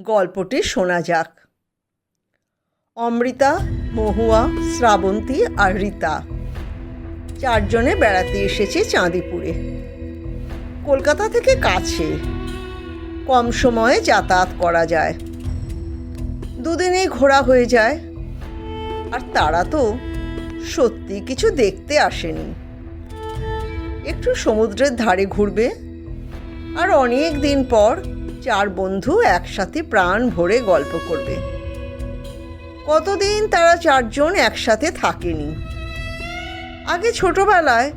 গল্পটি শোনা যাক। অমৃতা, মহুয়া, শ্রাবন্তী আর রীতা। চারজনে বেড়াতে এসেছে চাঁদিপুরে। কলকাতা থেকে কাছে। কম সময়ে যাতায়াত করা যায়। দুদিনেই ঘোরা হয়ে যায়। আর তারা তো সত্যি কিছু দেখতে আসেনি। একটু সমুদ্রের ধারে ঘুরবে। আর অনেক দিন পর চার বন্ধু একসাথে প্রাণ ভরে গল্প করবে। কতদিন তারা চারজন একসাথে থাকেনি। আগে ছোটবেলায়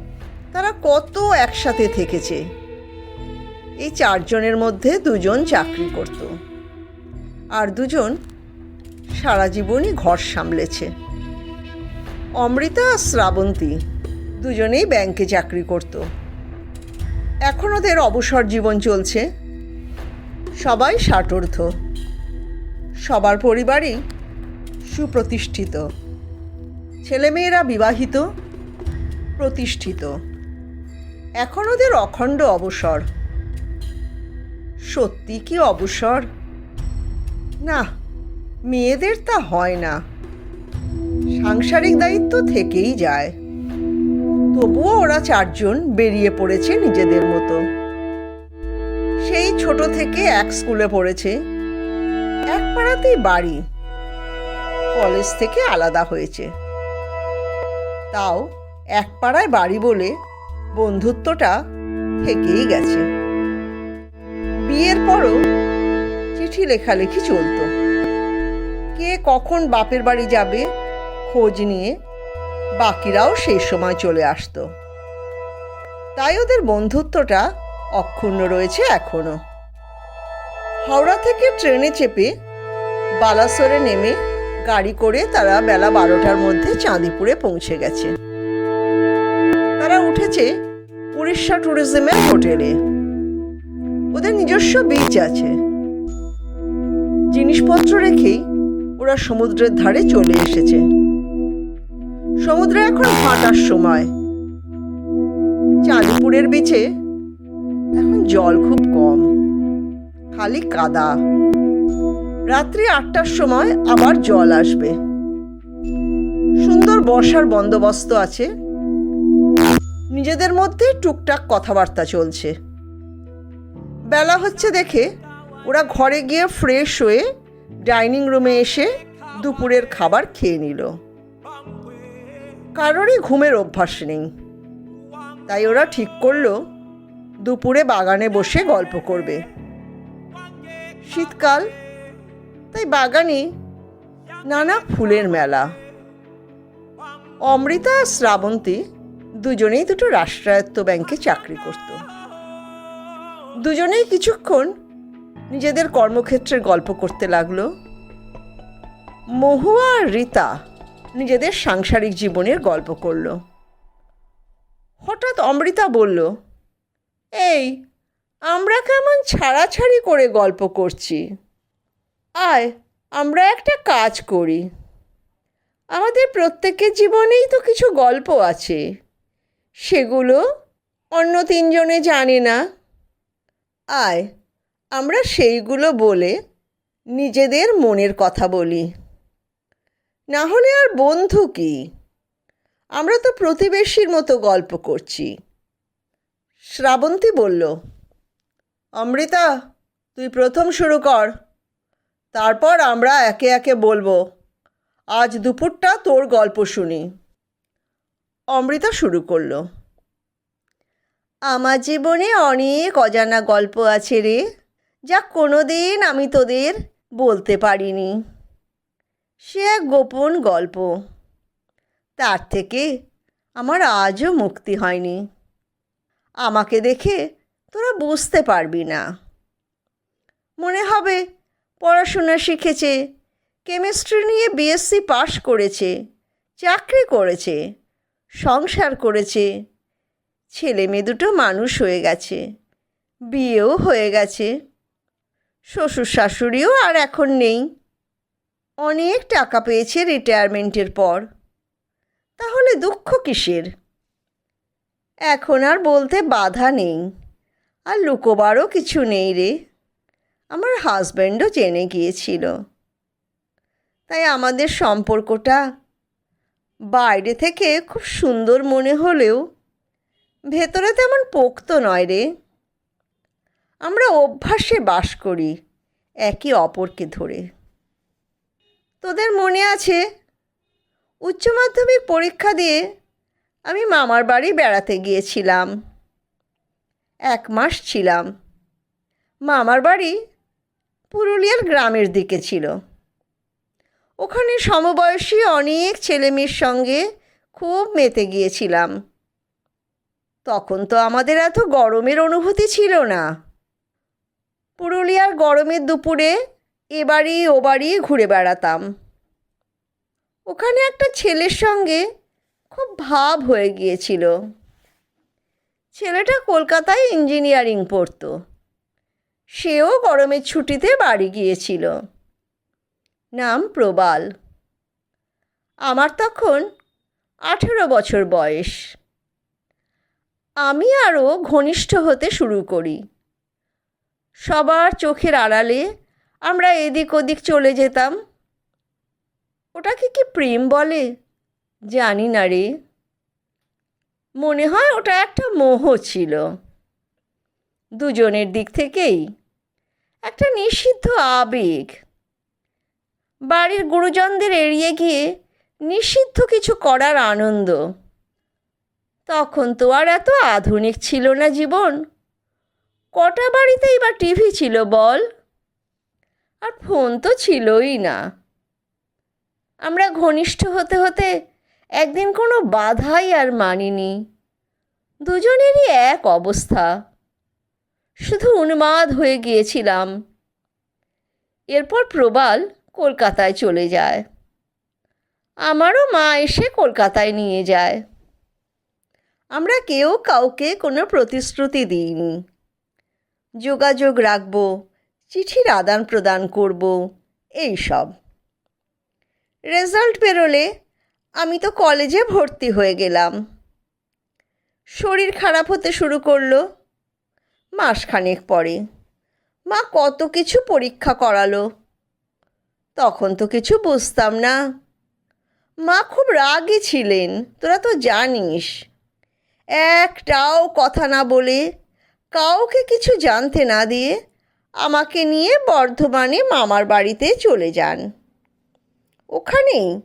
তারা কত একসাথে থেকেছে। এই চারজনের মধ্যে দুজন চাকরি করত। আর দুজন সারা জীবনই ঘর সামলেছে। অমৃতা আর শ্রাবন্তী দুজনেই ব্যাংকে চাকরি করত। এখন ওদের অবসর জীবন চলছে। সবাই ষাটোর্ধ সবার পরিবারই সুপ্রতিষ্ঠিত। ছেলেমেয়েরা বিবাহিত, প্রতিষ্ঠিত। এখন ওদের অখণ্ড অবসর। সত্যি কি অবসর? না, মেয়েদের তা হয় না। সাংসারিক দায়িত্ব থেকেই যায়। তবুও ওরা চারজন বেরিয়ে পড়েছে নিজেদের মতো। ছোট থেকে এক স্কুলে পড়েছে। এক পাড়াতেই বাড়ি। কলেজ থেকে আলাদা হয়েছে। তাও এক পাড়ায় বাড়ি বলে বন্ধুত্বটা থেকেই গেছে। বিয়ের পরও চিঠি লেখালেখি চলতো। কে কখন বাপের বাড়ি যাবে খোঁজ নিয়ে বাকিরাও সেই সময় চলে আসতো। তাই ওদের বন্ধুত্বটা অক্ষুণ্ণ রয়েছে এখনও। হাওড়া থেকে ট্রেনে চেপে বালাসরে নেমে গাড়ি করে তারা বেলা বারোটার মধ্যে চাঁদিপুরে পৌঁছে গেছে। তারা উঠেছে উড়িষ্যা ট্যুরিজমের হোটেলে। ওদের নিজস্ব বিচ আছে। জিনিসপত্র রেখেই ওরা সমুদ্রের ধারে চলে এসেছে। সমুদ্রে এখন ভাটার সময়। চাঁদপুরের বিচে জল খুব কম। খালি কাদা। রাত্রি আটটার সময় আবার জল আসবে। সুন্দর বর্ষার বন্দোবস্ত আছে। নিজেদের মধ্যে টুকটাক কথাবার্তা চলছে। বেলা হচ্ছে দেখে ওরা ঘরে গিয়ে ফ্রেশ হয়ে ডাইনিং রুমে এসে দুপুরের খাবার খেয়ে নিল। কারোরই ঘুমের অভ্যাস নেই। তাই ওরা ঠিক করল দুপুরে বাগানে বসে গল্প করবে। শীতকাল, তাই বাগানে নানা ফুলের মেলা। অমৃতা আর শ্রাবন্তী দুজনেই দুটো রাষ্ট্রায়ত্ত ব্যাংকে চাকরি করত। দুজনেই কিছুক্ষণ নিজেদের কর্মক্ষেত্রের গল্প করতে লাগল। মহুয়া আর রীতা নিজেদের সাংসারিক জীবনের গল্প করল। হঠাৎ অমৃতা বলল এই, আমরা কেমন ছাড়াছাড়ি করে গল্প করছি। আয়, আমরা একটা কাজ করি। আমাদের প্রত্যেকের জীবনেই তো কিছু গল্প আছে। সেগুলো অন্য তিনজনে জানে না। আয়, আমরা সেইগুলো বলে নিজেদের মনের কথা বলি। না হলে আর বন্ধু কি? আমরা তো প্রতিবেশীর মতো গল্প করছি। শ্রাবন্তী বলল, অমৃতা, তুই প্রথম শুরু কর। তারপর আমরা একে একে বলব। আজ দুপুরটা তোর গল্প শুনি। অমৃতা শুরু করল, আমার জীবনে অনেক অজানা গল্প আছে রে, যা কোনোদিন আমি তোদের বলতে পারিনি। সে এক গোপন গল্প। তার থেকে আমার আজও মুক্তি হয়নি। আমাকে দেখে তোরা বুঝতে পারবি না। মনে হবে পড়াশোনা শিখেছে, কেমিস্ট্রি নিয়ে বিএসসি পাশ করেছে, চাকরি করেছে, সংসার করেছে, ছেলে মেয়ে দুটো মানুষ হয়ে গেছে, বিয়েও হয়ে গেছে, শ্বশুর শাশুড়িও আর এখন নেই। অনেক টাকা পেয়েছে রিটায়ারমেন্টের পর। তাহলে দুঃখ কিসের? এখন আর বলতে বাধা নেই। আর লুকোবারও কিছু নেই রে। আমার হাজব্যান্ডও জেনে গিয়েছিল। তাই আমাদের সম্পর্কটা বাইরে থেকে খুব সুন্দর মনে হলেও ভেতরে তেমন পোক্ত নয় রে। আমরা অভ্যাসে বাস করি একে অপরকে ধরে। তোদের মনে আছে উচ্চ মাধ্যমিক পরীক্ষা দিয়ে আমি মামার বাড়ি বেড়াতে গিয়েছিলাম। এক মাস ছিলাম। মামার বাড়ি পুরুলিয়ার গ্রামের দিকে ছিল। ওখানে সমবয়সী অনেক ছেলেমেয়ের সঙ্গে খুব মেতে গিয়েছিলাম। তখন তো আমাদের এত গরমের অনুভূতি ছিল না। পুরুলিয়ার গরমের দুপুরে এ বাড়ি ও বাড়ি ঘুরে বেড়াতাম। ওখানে একটা ছেলের সঙ্গে খুব ভাব হয়ে গিয়েছিল। ছেলেটা কলকাতায় ইঞ্জিনিয়ারিং পড়তো। সেও গরমের ছুটিতে বাড়ি গিয়েছিল। নাম প্রবাল। আমার তখন আঠেরো বছর বয়স। আমি আরও ঘনিষ্ঠ হতে শুরু করি। সবার চোখের আড়ালে আমরা এদিক ওদিক চলে যেতাম। ওটাকে কি প্রেম বলে? জানি না রে। মনে হয় ওটা একটা মোহ ছিল। দুজনের দিক থেকেই। একটা নিষিদ্ধ আবেগ। বাড়ির গুরুজনদের এড়িয়ে গিয়ে নিষিদ্ধ কিছু করার আনন্দ। তখন তো আর এত আধুনিক ছিল না জীবন। কটা বাড়িতেই বা টিভি ছিল বল? আর ফোন তো ছিলই না। আমরা ঘনিষ্ঠ হতে হতে একদিন কোনো বাধাই আর মানিনি। দুজনেরই এক অবস্থা। শুধু উন্মাদ হয়ে গিয়েছিলাম। এরপর প্রবাল কলকাতায় চলে যায়। আমারও মা এসে কলকাতায় নিয়ে যায়। আমরা কেউ কাউকে কোনো প্রতিশ্রুতি দিইনি। যোগাযোগ রাখব, চিঠির আদান প্রদান করব এই সব রেজাল্ট বেরোলে আমি তো কলেজে ভর্তি হয়ে গেলাম। শরীর খারাপ হতে শুরু করল। মাসখানেক পরে মা কত কিছু পরীক্ষা করালো। তখন তো কিছু বুঝতাম না। মা খুব রাগী ছিলেন, তোরা তো জানিস। একটাও কথা না বলে কাউকে কিছু জানতে না দিয়ে আমাকে নিয়ে বর্ধমানে মামার বাড়িতে চলে যান। ওখানেই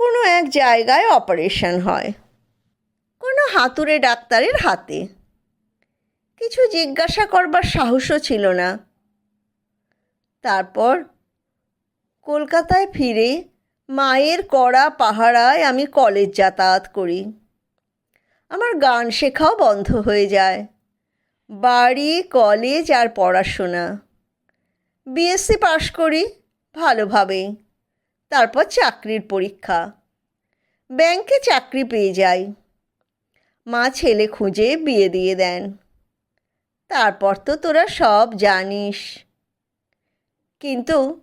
কোনো এক জায়গায় অপারেশন হয়। কোনো হাতুড়ে ডাক্তারের হাতে। কিছু জিজ্ঞাসা করবার সাহসও ছিল না। তারপর কলকাতায় ফিরে মায়ের কড়া পাহারায় আমি কলেজ যাতায়াত করি। আমার গান শেখাও বন্ধ হয়ে যায়। বাড়ি, কলেজ আর পড়াশোনা। বিএসসি পাশ করি ভালোভাবেই। তারপর চাকরির পরীক্ষা। ব্যাংকে চাকরি পেয়ে যাই। মা ছেলে খুঁজে বিয়ে দিয়ে দেন। তারপর তো তোরা সব জানিস। কিন্তু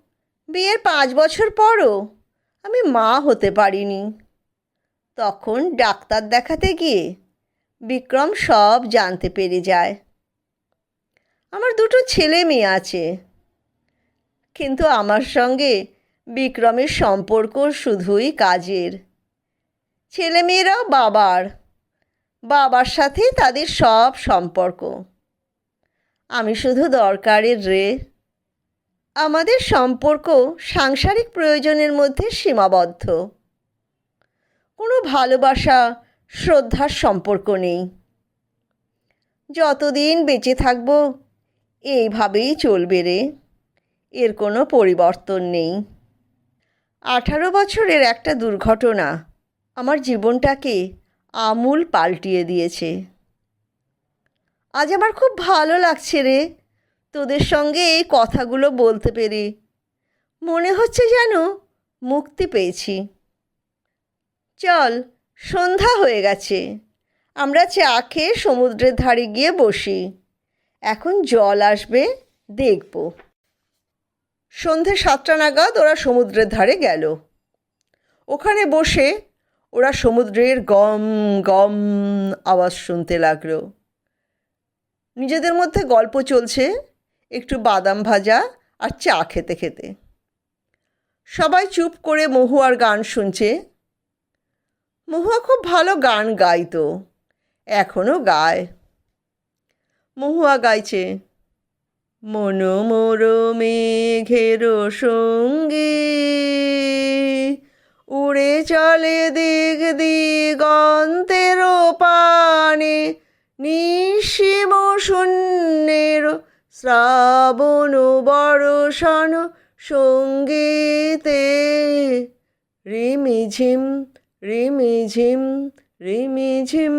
বিয়ের পাঁচ বছর পরও আমি মা হতে পারিনি। তখন ডাক্তার দেখাতে গিয়ে বিক্রম সব জানতে পেরে যায়। আমার দুটো ছেলে মেয়ে আছে। কিন্তু আমার সঙ্গে বিক্রমের সম্পর্ক শুধুই কাজের। ছেলেমেয়েরাও বাবার। বাবার সাথে তাদের সব সম্পর্ক। আমি শুধু দরকারের রে। আমাদের সম্পর্ক সাংসারিক প্রয়োজনের মধ্যে সীমাবদ্ধ। কোনো ভালোবাসা, শ্রদ্ধার সম্পর্ক নেই। যতদিন বেঁচে থাকব, এইভাবেই চলবে রে। এর কোনো পরিবর্তন নেই। আঠারো বছরের একটা দুর্ঘটনা আমার জীবনটাকে আমূল পাল্টিয়ে দিয়েছে। আজ আমার খুব ভালো লাগছে রে তোদের সঙ্গে এই কথাগুলো বলতে পেরে। মনে হচ্ছে যেন মুক্তি পেয়েছি। চল, সন্ধ্যা হয়ে গেছে। আমরা চা খেয়ে সমুদ্রের ধারে গিয়ে বসি। এখন জল আসবে, দেখব। সন্ধে সাতটা নাগাদ ওরা সমুদ্রের ধারে গেল। ওখানে বসে ওরা সমুদ্রের গম গম আওয়াজ শুনতে লাগল। নিজেদের মধ্যে গল্প চলছে, একটু বাদাম ভাজা আর চা খেতে খেতে। সবাই চুপ করে মহুয়ার গান শুনছে। মহুয়া খুব ভালো গান গাইতো এখনও গায়। মহুয়া গাইছে মনোমোর মেঘের সঙ্গে। উড়ে চলে দিগ দিগন্তের পানে, নিঃসীম শূন্যের শ্রাবণ বর্ষণ সঙ্গীতে। রিমিঝিম রিমিঝিম রিমিঝিম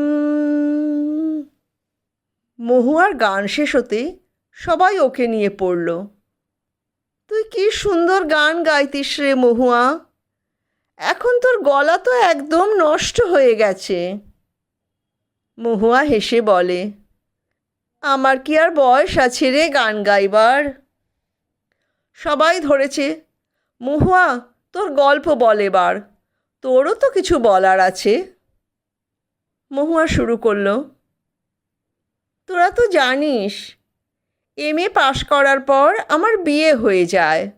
মহুয়ার গান শেষ হতে সবাই ওকে নিয়ে পড়ল। তুই কি সুন্দর গান গাইতিস রে মহুয়া? এখন তোর গলা তো একদম নষ্ট হয়ে গেছে। মহুয়া হেসে বলে, আমার কি আর বয়স আছে রে গান গাইবার? সবাই ধরেছে, মহুয়া, তোর গল্প বল এবার। তোরও তো কিছু বলার আছে। মহুয়া শুরু করল, তোরা তো জানিস এম এ পাশ করার পর আমার বিয়ে হয়ে যায়।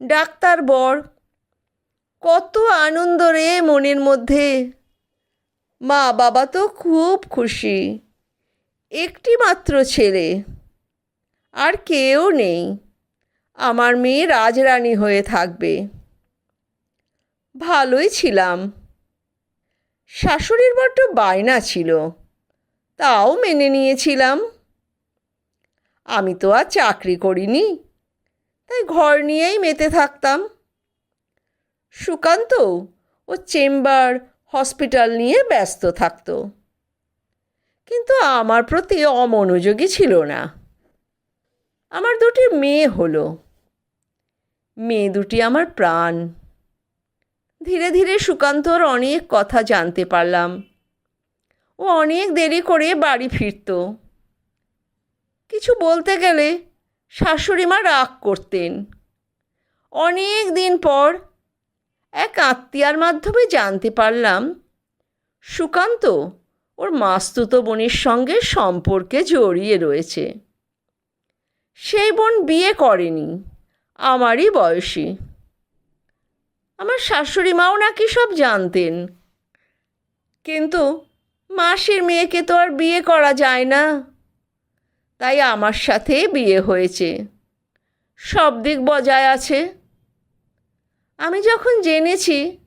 ডাক্তার বর, কত আনন্দ রে মনের মধ্যে। মা বাবা তো খুব খুশি। একটি মাত্র ছেলে, আর কেউ নেই। আমার মেয়ে রাজরানী হয়ে থাকবে। ভালোই ছিলাম। শাশুড়ির বড্ড বায়না ছিল, তাও মেনে নিয়েছিলাম। আমি তো আর চাকরি করিনি। তাই ঘর নিয়েই মেতে থাকতাম। সুকান্ত ও চেম্বার, হসপিটাল নিয়ে ব্যস্ত থাকতো। কিন্তু আমার প্রতি অমনোযোগী ছিল না। আমার দুটি মেয়ে হলো। মেয়ে দুটি আমার প্রাণ। ধীরে ধীরে সুকান্তর অনেক কথা জানতে পারলাম। ও অনেক দেরি করে বাড়ি ফিরত। কিছু বলতে গেলে শাশুড়ি মা রাগ করতেন। অনেক দিন পর এক আত্মীয়ার মাধ্যমে জানতে পারলাম, সুকান্ত ওর মাস্তুতো বোনের সঙ্গে সম্পর্কে জড়িয়ে রয়েছে। সেই বোন বিয়ে করেনি, আমারই বয়সী। আমার শাশুড়ি মাও নাকি সব জানতেন। কিন্তু মাসির মেয়েকে তো আর বিয়ে করা যায় না। তাই আমার সাথে বিয়ে হয়েছে। সব দিক বজায় আছে। আমি যখন জেনেছি,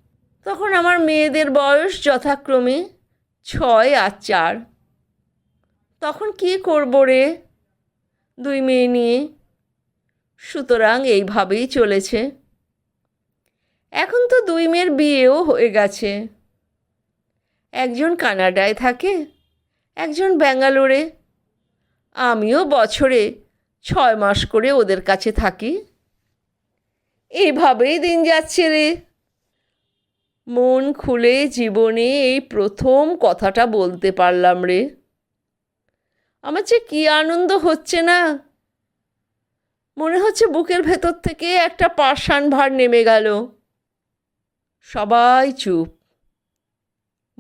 তখন আমার মেয়েদের বয়স যথাক্রমে ছয় আর চার। তখন কি করব রে? দুই মেয়ে নিয়ে। সুতরাং এইভাবেই চলেছে। এখন তো দুই মেয়ের বিয়েও হয়ে গেছে। একজন কানাডায় থাকে, একজন ব্যাঙ্গালোরে। আমিও বছরে ছয় মাস করে ওদের কাছে থাকি। এইভাবেই দিন যাচ্ছে রে। মন খুলে জীবনে এই প্রথম কথাটা বলতে পারলাম রে। আমার যে কী আনন্দ হচ্ছে না। মনে হচ্ছে বুকের ভেতর থেকে একটা পাষাণ ভার নেমে গেল। সবাই চুপ।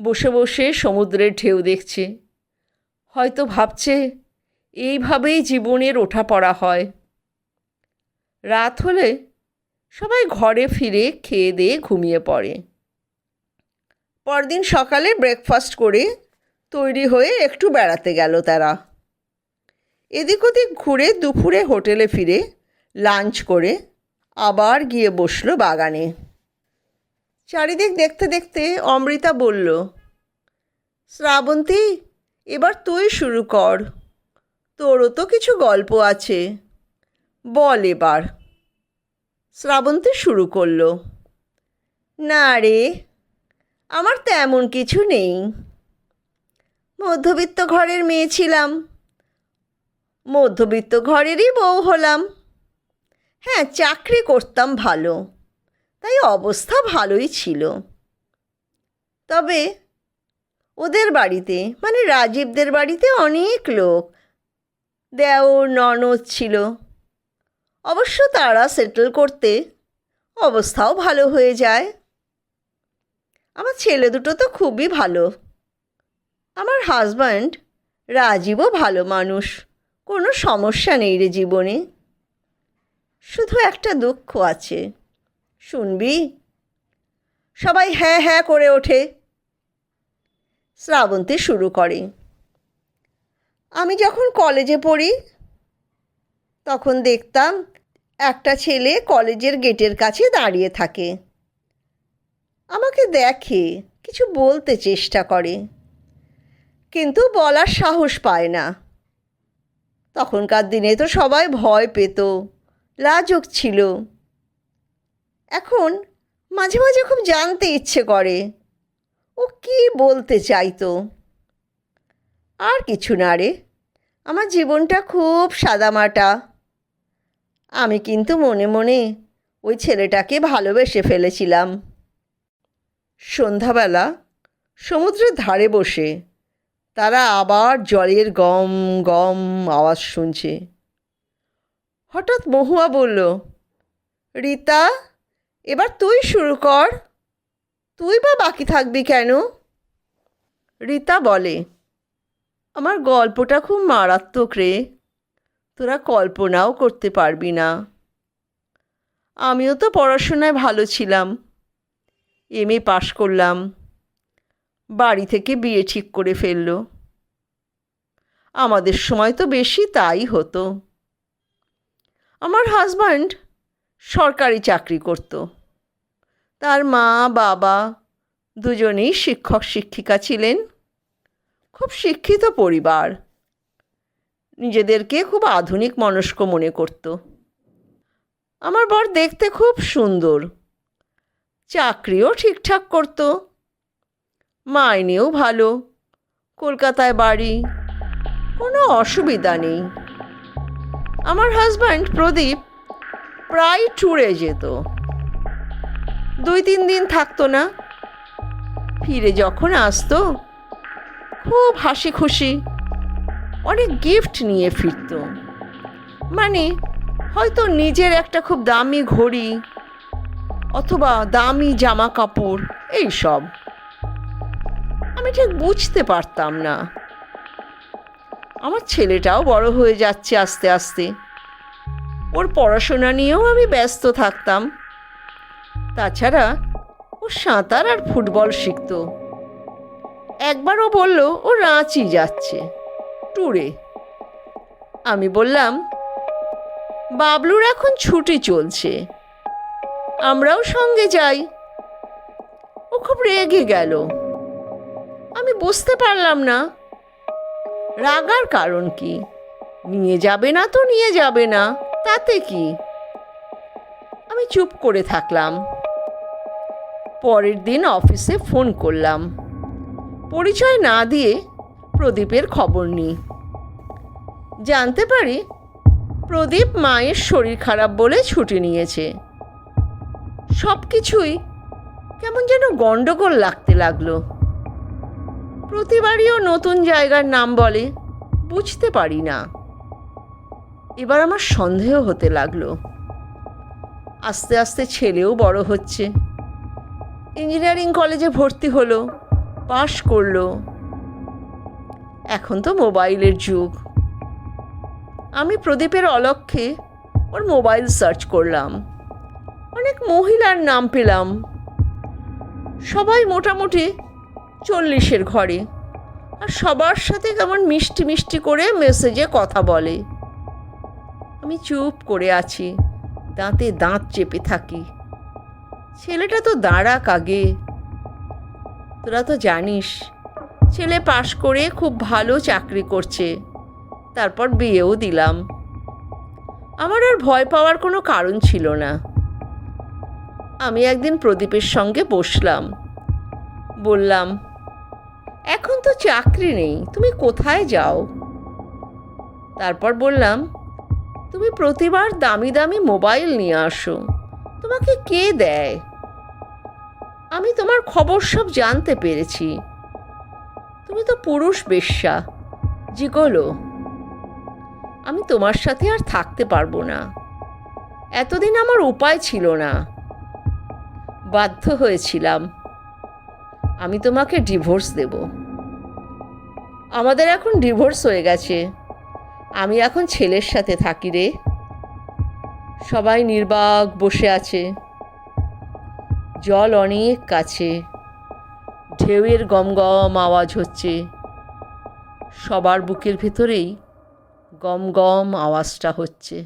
বসে বসে সমুদ্রের ঢেউ দেখছে। হয়তো ভাবছে এইভাবেই জীবনের ওঠা পড়া হয়। রাত হলে সবাই ঘরে ফিরে খেয়ে দিয়ে ঘুমিয়ে পড়ে। পরদিন সকালে ব্রেকফাস্ট করে তৈরি হয়ে একটু বেড়াতে গেল তারা। এদিক ওদিক ঘুরে দুপুরে হোটেলে ফিরে লাঞ্চ করে আবার গিয়ে বসল বাগানে। চারিদিক দেখতে দেখতে অমৃতা বলল, শ্রাবন্তী, এবার তুই শুরু কর। তোরও তো কিছু গল্প আছে। বল এবার। শ্রাবন্তী শুরু করল। না রে, আমার তেমন কিছু নেই। মধ্যবিত্ত ঘরের মেয়ে ছিলাম। মধ্যবিত্ত ঘরেরই বউ হলাম। হ্যাঁ চাকরি করতাম ভালো, তাই অবস্থা ভালোই ছিল। তবে ওদের বাড়িতে মানে রাজীবদের বাড়িতে অনেক লোক দেওর ননদ ছিল। অবশ্য তারা সেটেল করতে অবস্থাও ভালো হয়ে যায়। আমার ছেলে দুটো তো খুবই ভালো। আমার হাজব্যান্ড রাজীবও ভালো মানুষ, কোনো সমস্যা নেই রে জীবনে। শুধু একটা দুঃখ আছে। শুনবি? সবাই হ্যাঁ হ্যাঁ করে ওঠে। শ্রাবন্তী শুরু করে। আমি যখন কলেজে পড়ি, তখন দেখতাম একটা ছেলে কলেজের গেটের কাছে দাঁড়িয়ে থাকে। আমাকে দেখে কিছু বলতে চেষ্টা করে, কিন্তু বলার সাহস পায় না। তখনকার দিনে তো সবাই ভয় পেত, লাজুক ছিল। এখন মাঝে মাঝে খুব জানতে ইচ্ছে করে, ও কি বলতে চাইতো? আর কিছু না রে। আমার জীবনটা খুব সাদামাটা। আমি কিন্তু মনে মনে ওই ছেলেটাকে ভালোবেসে ফেলেছিলাম। সন্ধ্যাবেলা সমুদ্রের ধারে বসে তারা আবার জলের গম গম আওয়াজ শুনছে। হঠাৎ মহুয়া বলল, রীতা, এবার তুই শুরু কর। তুই বা বাকি থাকবি কেন? রীতা বলে আমার গল্পটা খুব মারাত্মক রে। তোরা কল্পনাও করতে পারবি না। আমিও তো পড়াশোনায় ভালো ছিলাম। এম এ পাশ করলাম। বাড়ি থেকে বিয়ে ঠিক করে ফেলল। আমাদের সময় তো বেশি তাই হতো। আমার হাজব্যান্ড সরকারি চাকরি করত। তার মা, বাবা দুজনেই শিক্ষক শিক্ষিকা ছিলেন। খুব শিক্ষিত পরিবার। নিজেদেরকে খুব আধুনিক মনস্ক মনে করত। আমার বর দেখতে খুব সুন্দর। চাকরিও ঠিকঠাক করত। মাইনেও ভালো। কলকাতায় বাড়ি। কোনো অসুবিধা নেই। আমার হাজব্যান্ড প্রদীপ প্রায় ট্যুরে যেত। দুই তিন দিন থাকতো না। ফিরে যখন আসতো খুব হাসি খুশি অনেক গিফট নিয়ে ফিরত। মানে হয়তো নিজের একটা খুব দামি ঘড়ি অথবা দামি জামা কাপড় এইসব আমি ঠিক বুঝতে পারতাম না। আমার ছেলেটাও বড় হয়ে যাচ্ছে আস্তে আস্তে। ওর পড়াশোনা নিয়েও আমি ব্যস্ত থাকতাম। তাছাড়া ও সাঁতার আর ফুটবল শিখতো। একবারও বলল, ও রাঁচি যাচ্ছে। ট্যুরে আমি বললাম, বাবলুর এখন ছুটি চলছে। আমরাও সঙ্গে যাই। ও খুব রেগে গেল। আমি বুঝতে পারলাম না, রাগার কারণ কি? নিয়ে যাবে না তো নিয়ে যাবে না, তাতে কি? আমি চুপ করে থাকলাম। পরের দিন অফিসে ফোন করলাম। পরিচয় না দিয়ে প্রদীপের খবর নিই। জানতে পারি, প্রদীপ মায়ের শরীর খারাপ বলে ছুটি নিয়েছে। সব কিছুই কেমন যেন গণ্ডগোল লাগতে লাগল। প্রতিবারই ও নতুন জায়গার নাম বলে বুঝতে পারি না। এবার আমার সন্দেহ হতে লাগল। আস্তে আস্তে ছেলেও বড় হচ্ছে। ইঞ্জিনিয়ারিং কলেজে ভর্তি হলো। পাশ করল। এখন তো মোবাইলের যুগ। আমি প্রদীপের অলক্ষ্যে ওর মোবাইল সার্চ করলাম। অনেক মহিলার নাম পেলাম। সবাই মোটামুটি চল্লিশের ঘরে। আর সবার সাথে কেমন মিষ্টি মিষ্টি করে মেসেজে কথা বলে। আমি চুপ করে আছি, দাঁতে দাঁত চেপে থাকি। ছেলেটা তো দাঁড়াক আগে। তোরা তো জানিস, ছেলে পাশ করে খুব ভালো চাকরি করছে। তারপর বিয়েও দিলাম। আমার আর ভয় পাওয়ার কোনো কারণ ছিল না। আমি একদিন প্রদীপের সঙ্গে বসলাম। বললাম, এখন তো চাকরি নেই, তুমি কোথায় যাও? তারপর বললাম, তুমি প্রতিবার দামি দামি মোবাইল নিয়ে আসো। তোমাকে কে দেয়? আমি তোমার খবর সব জানতে পেরেছি। তুমি তো পুরুষ বেশ্যা জিগোলো আমি তোমার সাথে আর থাকতে পারব না। এতদিন আমার উপায় ছিল না। বাধ্য হয়েছিলাম। আমি তোমাকে ডিভোর্স দেব। আমাদের এখন ডিভোর্স হয়ে গেছে। আমি এখন ছেলের সাথে থাকি রে। সবাই নির্বাক বসে আছে। জল অনেক কাছে। ঢেউয়ের গমগম গম আওয়াজ হচ্ছে। সবার বুকের ভেতরেই গমগম গম আওয়াজটা হচ্ছে।